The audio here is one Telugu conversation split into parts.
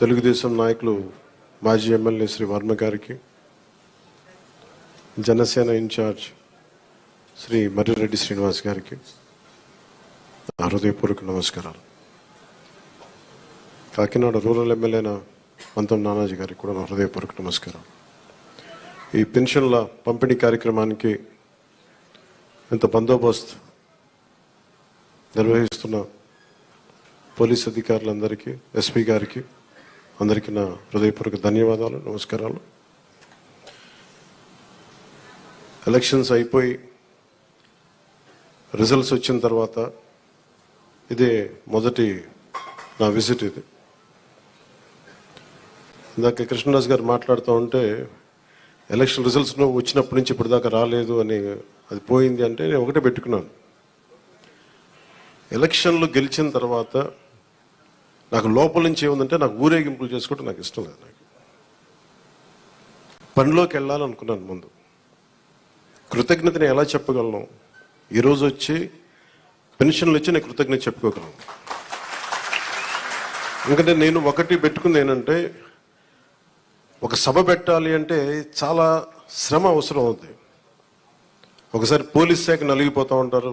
తెలుగుదేశం నాయకులు మాజీ ఎమ్మెల్యే శ్రీ వర్మ గారికి జనసేన ఇన్ఛార్జ్ శ్రీ మర్రిరెడ్డి శ్రీనివాస్ గారికి హృదయపూర్వక నమస్కారాలు. కాకినాడ రూరల్ ఎమ్మెల్యేన మంతం నానాజీ గారికి కూడా నా హృదయపూర్వక నమస్కారం ఈ పెన్షన్ల పంపిణీ కార్యక్రమానికి ఇంత బందోబస్తు నిర్వహిస్తున్న పోలీస్ అధికారులందరికీ ఎస్పీ గారికి అందరికీ నా హృదయపూర్వక ధన్యవాదాలు నమస్కారాలు. ఎలక్షన్స్ అయిపోయి రిజల్ట్స్ వచ్చిన తర్వాత ఇదే మొదటి నా విజిట్ ఇది. ఇందాక కృష్ణదాస్ గారు మాట్లాడుతూ ఉంటే ఎలక్షన్ రిజల్ట్స్ వచ్చినప్పటి నుంచి ఇప్పటిదాకా రాలేదు అని అది పోయింది అంటే నేను ఒకటే పెట్టుకున్నాను. ఎలక్షన్లు గెలిచిన తర్వాత నాకు లోపల నుంచి ఏముందంటే నాకు ఊరేగింపులు చేసుకోవడం నాకు ఇష్టం లేదు నాకు. పనిలోకి వెళ్ళాలనుకున్నాను ముందు. కృతజ్ఞతని ఎలా చెప్పగలను? ఈరోజు వచ్చి పెన్షన్లు వచ్చి నేను కృతజ్ఞత చెప్పుకోగలను. ఎందుకంటే నేను ఒకటి పెట్టుకుంది ఏంటంటే ఒక సభ పెట్టాలి అంటే చాలా శ్రమ అవసరం అవుతుంది ఒకసారి పోలీస్ శాఖ నలిగిపోతూ ఉంటారు.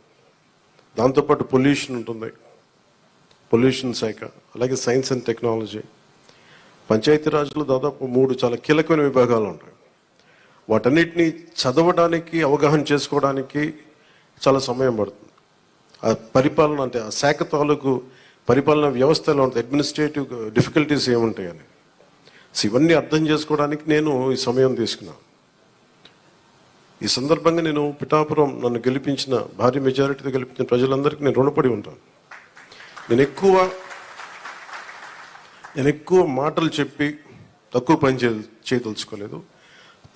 దాంతోపాటు పొల్యూషన్ ఉంటుంది. పొల్యూషన్ శాఖ అలాగే సైన్స్ అండ్ టెక్నాలజీ. పంచాయతీరాజ్లో దాదాపు మూడు చాలా కీలకమైన విభాగాలు ఉంటాయి. వాటన్నిటిని చదవడానికి అవగాహన చేసుకోవడానికి చాలా సమయం పడుతుంది. ఆ పరిపాలన అంటే ఆ శాఖ తాలూకు పరిపాలన వ్యవస్థలో ఉంటుంది అడ్మినిస్ట్రేటివ్ డిఫికల్టీస్ ఏముంటాయని. సో ఇవన్నీ అర్థం చేసుకోవడానికి నేను ఈ సమయం తీసుకున్నాను. ఈ సందర్భంగా నేను పిఠాపురం నన్ను గెలిపించిన భారీ మెజారిటీతో గెలిపించిన ప్రజలందరికీ నేను రుణపడి ఉంటాను. నేను ఎక్కువ నేను ఎక్కువ మాటలు చెప్పి తక్కువ పని చే చేయదలుచుకోలేదు.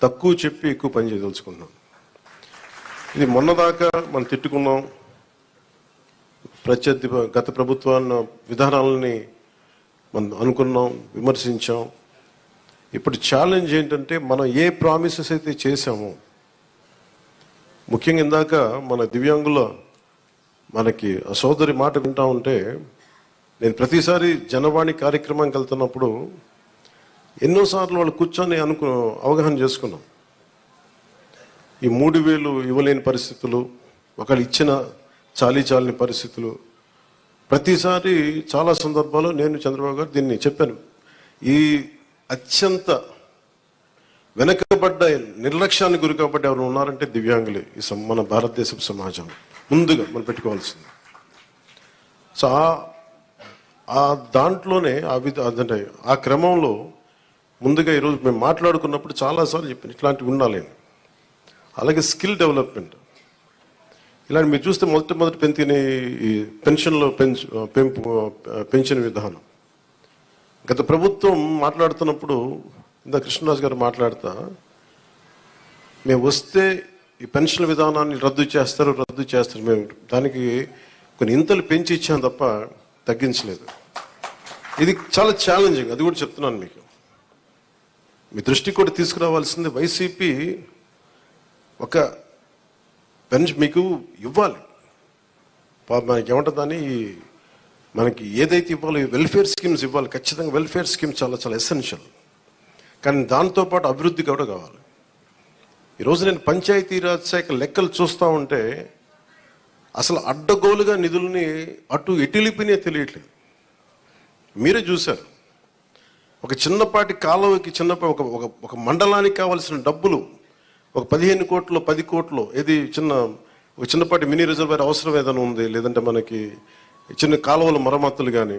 తక్కువ చెప్పి ఎక్కువ పని చేయదలుచుకున్నాను ఇది మొన్నదాకా మనం తిట్టుకున్నాం. ప్రత్యర్థి గత ప్రభుత్వాన్న విధానాలని మనం అనుకున్నాం విమర్శించాం. ఇప్పుడు ఛాలెంజ్ ఏంటంటే మనం ఏ ప్రామిసెస్ అయితే చేసామో ముఖ్యంగా ఇందాక మన దివ్యాంగుల మనకి ఆ సోదరి మాట వింటా ఉంటే నేను ప్రతిసారి జనవాణి కార్యక్రమానికి వెళ్తున్నప్పుడు ఎన్నోసార్లు వాళ్ళు కూర్చొని అనుకు అవగాహన చేసుకున్నాం. ఈ మూడు వేలు ఇవ్వలేని పరిస్థితులు ఒకళ్ళు ఇచ్చిన చాలీ చాలని పరిస్థితులు. ప్రతిసారి చాలా సందర్భాల్లో నేను చంద్రబాబు గారు దీన్ని చెప్పాను. ఈ అత్యంత వెనకబడ్డ నిర్లక్ష్యానికి గురి కాబట్టి ఎవరు ఉన్నారంటే దివ్యాంగులే ఈ మన భారతదేశపు సమాజం. ముందుగా మనం పెట్టుకోవాల్సింది. సో ఆ- ఆ దాంట్లోనే ఆ అదంటే ఆ క్రమంలో ముందుగా ఈరోజు మేము మాట్లాడుకున్నప్పుడు చాలాసార్లు చెప్పాను ఇట్లాంటివి ఉండాలి అలాగే స్కిల్ డెవలప్మెంట్. ఇలాంటి మీరు చూస్తే మొదటి మొదటి పెంచిన ఈ పెన్షన్లో పెంచు పెంపు పెన్షన్ విధానం. గత ప్రభుత్వం మాట్లాడుతున్నప్పుడు ఇందా కృష్ణరాజు గారు మాట్లాడతా. మేము వస్తే ఈ పెన్షన్ విధానాన్ని రద్దు చేస్తారు రద్దు చేస్తారు. మేము దానికి కొన్ని ఇంతలు పెంచి ఇచ్చాం తప్ప తగ్గించలేదు. ఇది చాలా ఛాలెంజింగ్ అది కూడా చెప్తున్నాను మీకు. మీ దృష్టికి కూడా తీసుకురావాల్సింది వైసీపీ ఒక పెన్షన్ మీకు ఇవ్వాలి. మనకి ఏమంటుందని ఈ- మనకి ఏదైతే ఇవ్వాలో వెల్ఫేర్ స్కీమ్స్ ఇవ్వాలి. ఖచ్చితంగా వెల్ఫేర్ స్కీమ్ చాలా చాలా ఎసెన్షియల్ కానీ దాంతోపాటు అభివృద్ధి కూడా కావాలి. ఈరోజు నేను పంచాయతీరాజ్ శాఖ లెక్కలు చూస్తూ ఉంటే అసలు అడ్డగోలుగా నిధుల్ని అటు ఎటిలిపినే తెలియట్లేదు. మీరే చూశారు. ఒక చిన్నపాటి కాలువకి చిన్నపాటి ఒక ఒక ఒక మండలానికి కావాల్సిన డబ్బులు ఒక పదిహేను కోట్లు పది కోట్లు ఏది చిన్న ఒక చిన్నపాటి మినీ రిజర్వేర్ అవసరం ఏదైనా ఉంది లేదంటే మనకి చిన్న కాలువల మరమ్మతులు కానీ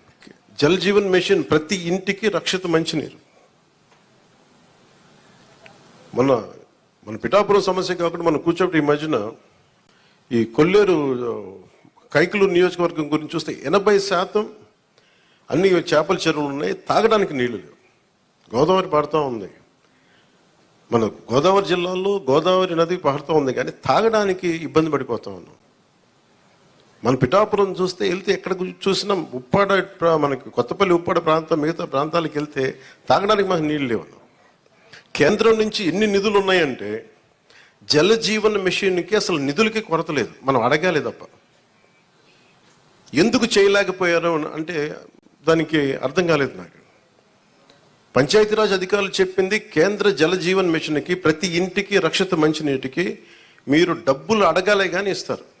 జల్ జీవన్ మిషన్ ప్రతి ఇంటికి రక్షిత మంచినీరు. మన మన పిఠాపురం సమస్య కాకుండా మనం కూర్చోబెట్టి ఈ మధ్యన ఈ కొల్లేరు కైకులు నియోజకవర్గం గురించి చూస్తే ఎనభై శాతం అన్ని చేపల చెరువులు ఉన్నాయి తాగడానికి నీళ్ళు లేవు. గోదావరి పారుతూ ఉంది. మన గోదావరి జిల్లాలో గోదావరి నది పారుతూ ఉంది కానీ తాగడానికి ఇబ్బంది పడిపోతా ఉన్నాం. మన పిఠాపురం చూస్తే వెళ్తే ఎక్కడ చూసినా ఉప్పాడ మనకి కొత్తపల్లి ఉప్పాడ ప్రాంతం మిగతా ప్రాంతాలకు వెళ్తే తాగడానికి మాకు నీళ్ళు లేవు. కేంద్రం నుంచి ఎన్ని నిధులు ఉన్నాయంటే జల జీవన మిషన్కి అసలు నిధులకి కొరత లేదు. మనం అడగాలి తప్ప. ఎందుకు చేయలేకపోయారు అంటే దానికి అర్థం కాలేదు నాకు. పంచాయతీరాజ్ అధికారులు చెప్పింది కేంద్ర జల జీవన్ మిషన్కి ప్రతి ఇంటికి రక్షిత మంచినీటికి మీరు డబ్బులు అడగాలే కానీ ఇస్తారు.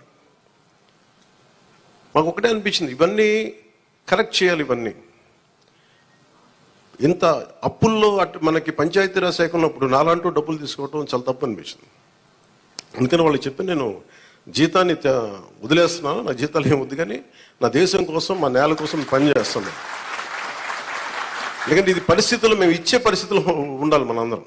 మాకు ఒకటే అనిపించింది. ఇవన్నీ కరెక్ట్ చేయాలి ఇవన్నీ. ఇంత అప్పుల్లో అటు మనకి పంచాయతీరాజ్ శాఖ ఉన్నప్పుడు నాలంటూ డబ్బులు తీసుకోవడం చాలా తప్పు అనిపించింది. అందుకని వాళ్ళు చెప్పి నేను జీతాన్ని వదిలేస్తున్నాను. నా జీతాలు ఏమి వద్దు కానీ నా దేశం కోసం మా నేల కోసం పనిచేస్తున్నాను ఎందుకంటే ఇది పరిస్థితులు మేము ఇచ్చే పరిస్థితులు ఉండాలి మనందరం.